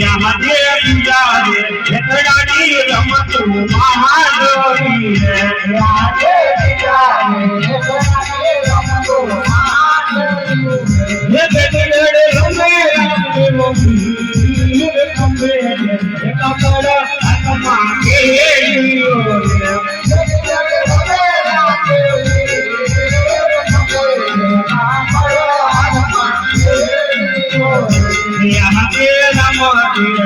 ದುನಿಯ ಮಧ್ಯೆ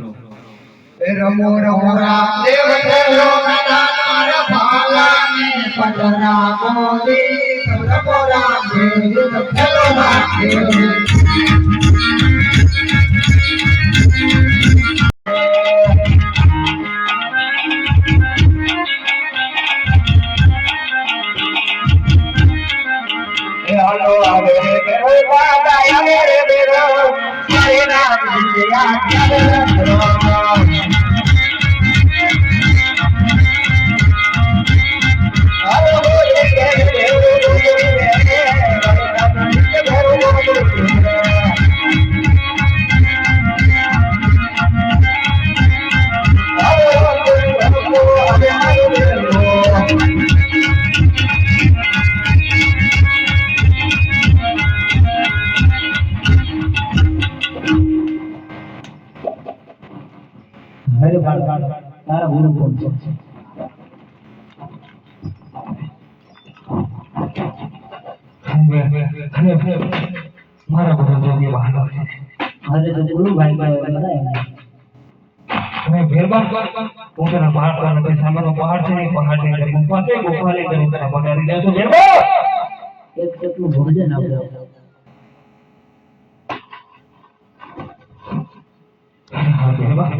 નો રે રમો રમો રામ. દેવ ચલો નાર ભાલાને પટના મોદી રમો રામ. દેવ ચલો રામ બાળ તારા ગુરુ કોણ છે? મારા ગુરુ જોગી બહાનો છે. હરે તો ગુરુ ભાઈ ભાઈ બધા તમે ભેરબાન હું તેના પહાડ પર નથી સામેનો પહાડ છે ને એ પહાડની અંદર ગુફા છે ગુફા તને પગારી એક કેટલું ભોજન આપે હા ભેરબાન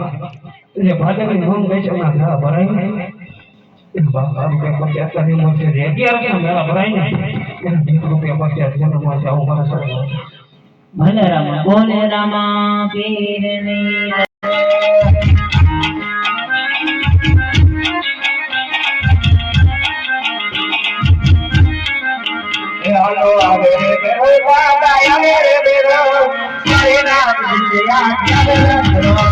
એટલે ભાજપની નોંધ ગઈ છે હમણાં મેળા ભરાય ને બાપા રૂપિયા પચાસની મોજ છે રેડી આવે ને મેળા ભરાય ને એને વીસ રૂપિયા પચાસ જન્મમાં છે આવું મારા સર ભલે રામા બોલે રામા પીરની હાલો આવે બેરો બાબા આવે રે બેરો હરે નામ જીયા ચાલે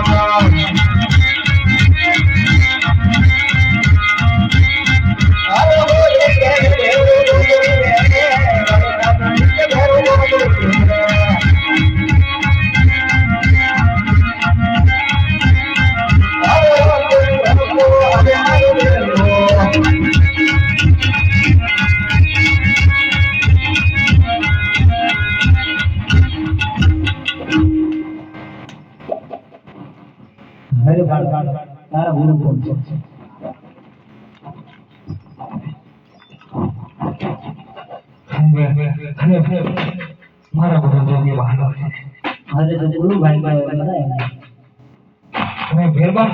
છે મારા બધા જોગી બહાનો છે હરે તો ગુરુ ભાઈ બધા તમે ભેરબાન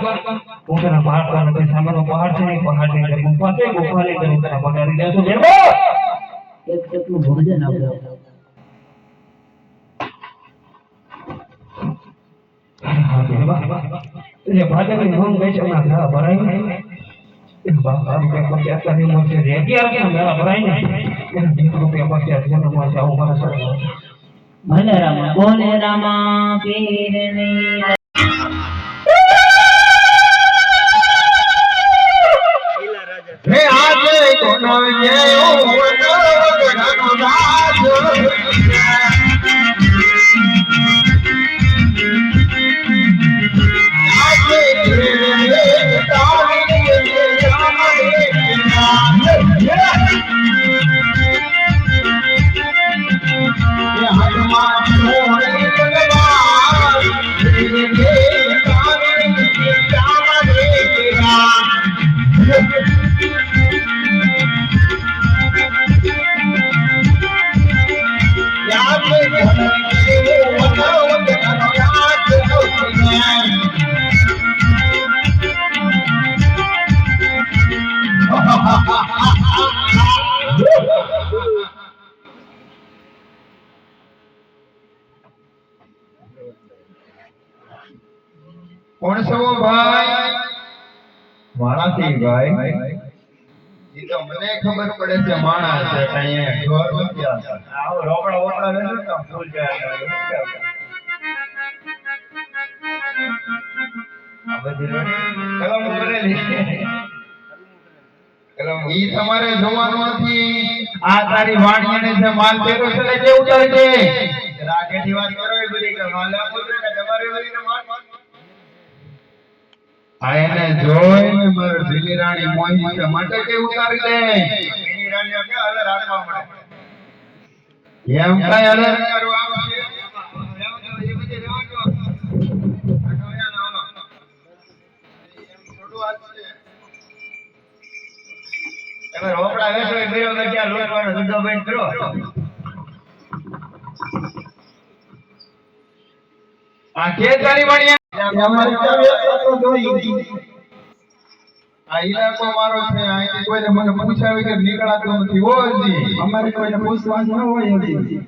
હું તેના પહાડ પર નથી સામેનો પહાડ છે ને પહાડની અંદર ગુફા છે ગુફા ની અંદર તને પગારી દઉં છું એક કેટલું ભોજન આપે હા ભેરબાન એટલે ભાજપની નોંધ ગઈ છે હમણાં મેળા ભરાય ને એ બાપા રૂપિયા પચાસની મોજ છે રેડી આવે મેળા ભરાય ને એને વીસ રૂપિયા પચાસ જન્મમાં છે આવું મારા સર ભલે રામા બોલે રામા પીરની હે આજે કોનો જેવો વનો કોણ છો ભાઈ? માણાથી ભાઈ ઈ તો મને ખબર પડે છે માણા છે કઈ ઘર નથી આ આવો રોકડા વોકડા લેજો તો ફૂલ જાય આ બધી કલમ ઈ તમારે જોવાનું નથી આ તારી વાણીને જે માલ પહેર્યો છે ને કેવું ચાલે છે? રાગેથી વાત કરો એ બધી કે માલ આપો કે તમારે બધી માલ? આ એને જોઈને મારે દિલ્હી રાણી મોહી છે. માટે કે ઉતારી લે એની રાણી કે હવે રાખવા મળે. એમ કરવા છે. તમે રોકડા વેચો એ લૂંટવાનો ધંધો બંધ કરો આ કે તારી વાણી આ ઇલાકો મારો છે અહીંથી કોઈને મને પૂછાવી કે નીકળાતું નથી. હોજી અમારે કોઈને પૂછવાનું ન હોય હજી.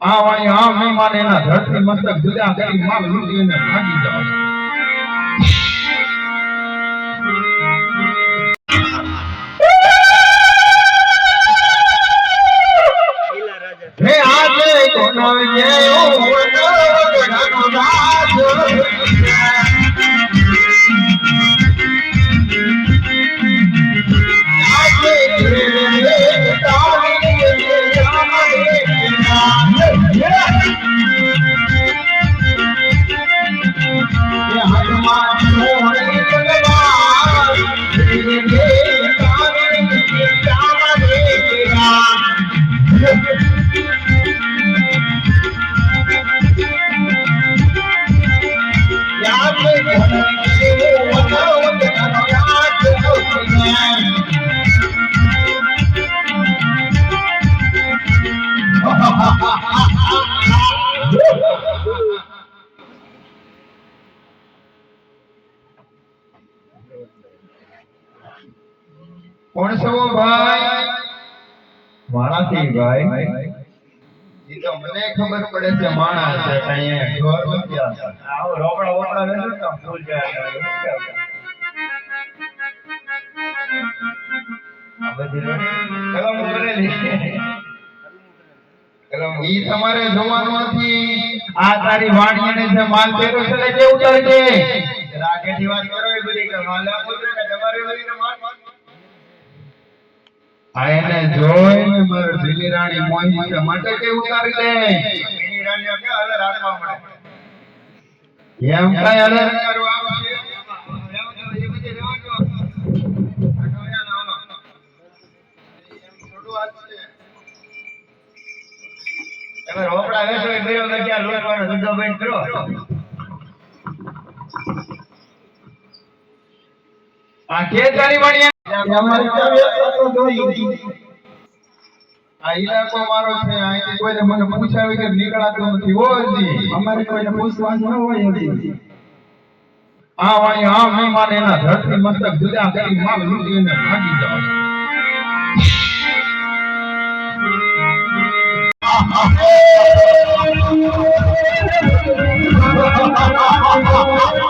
આ વાણી આમ નહીં માને એના ધરતી મસ્તક જુદા કરી માલ લૂંટીને ભાગી જાવ કોણ ભાઈ. માણાથી ભાઈ. ઈ તો મને ખબર પડે છે માણા છે અહીંયા ઘર નથી છે આવો રોકડા વોકડા લેજો તો ફૂલ જાય કલમ ઈ તમારે જોવાનું નથી આ તારી વાણીને જે માલ પહેર્યો છે ને કેવું ચાલે છે? રાગેથી વાત કરો એ બધી માલ આપો છો તમારે બધી આ એને જોઈને મારે દિલી રાણી મોહી છે. માટે કે ઉતારી દે. દિલી રાણી કે હવે રાખવા મળે એમ કઈ હવે. તમે રોકડા વેચો એ બે વખત ત્યાં લોટવાનો ધંધો બંધ કરો? આ કે તારી વાણી અમારે ત્યાં જોઈએ આ ઇલાકો મારો છે અહીંથી કોઈને મને પૂછાવી કે નીકળાતું નથી હોજી અમારે કોઈને પૂછવાનું ન હોય આ વાણી આમ નહીં માને એના ધરતી મસ્તક જુદા કરી માલ લૂંટીને ભાગી જાવ Oh,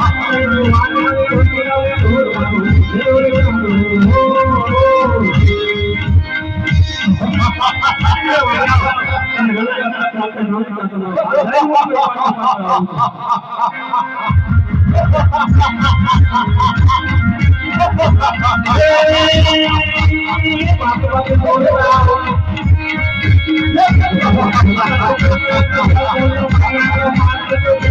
મારી મારી